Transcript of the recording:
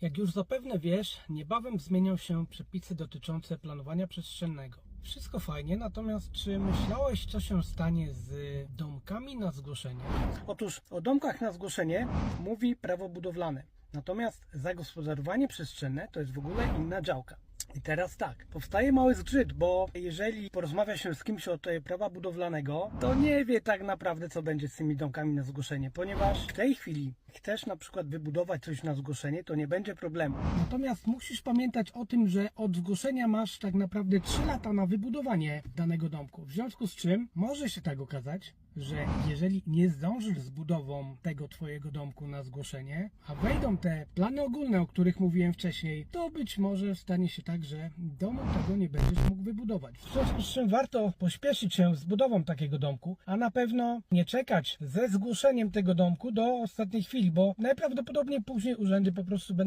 Jak już zapewne wiesz, niebawem zmienią się przepisy dotyczące planowania przestrzennego. Wszystko fajnie, natomiast czy myślałeś, co się stanie z domkami na zgłoszenie? Otóż o domkach na zgłoszenie mówi prawo budowlane. Natomiast zagospodarowanie przestrzenne to jest w ogóle inna działka. I teraz tak, powstaje mały zgrzyt, bo jeżeli porozmawia się z kimś od prawa budowlanego, to nie wie tak naprawdę, co będzie z tymi domkami na zgłoszenie, ponieważ w tej chwili chcesz na przykład wybudować coś na zgłoszenie, to nie będzie problemu. Natomiast musisz pamiętać o tym, że od zgłoszenia masz tak naprawdę 3 lata na wybudowanie danego domku. W związku z czym może się tak okazać, że jeżeli nie zdążysz z budową tego twojego domku na zgłoszenie, a wejdą te plany ogólne, o których mówiłem wcześniej, to być może stanie się tak, że domu tego nie będziesz mógł wybudować. W związku z czym warto pośpieszyć się z budową takiego domku, a na pewno nie czekać ze zgłoszeniem tego domku do ostatniej chwili, bo najprawdopodobniej później urzędy po prostu będą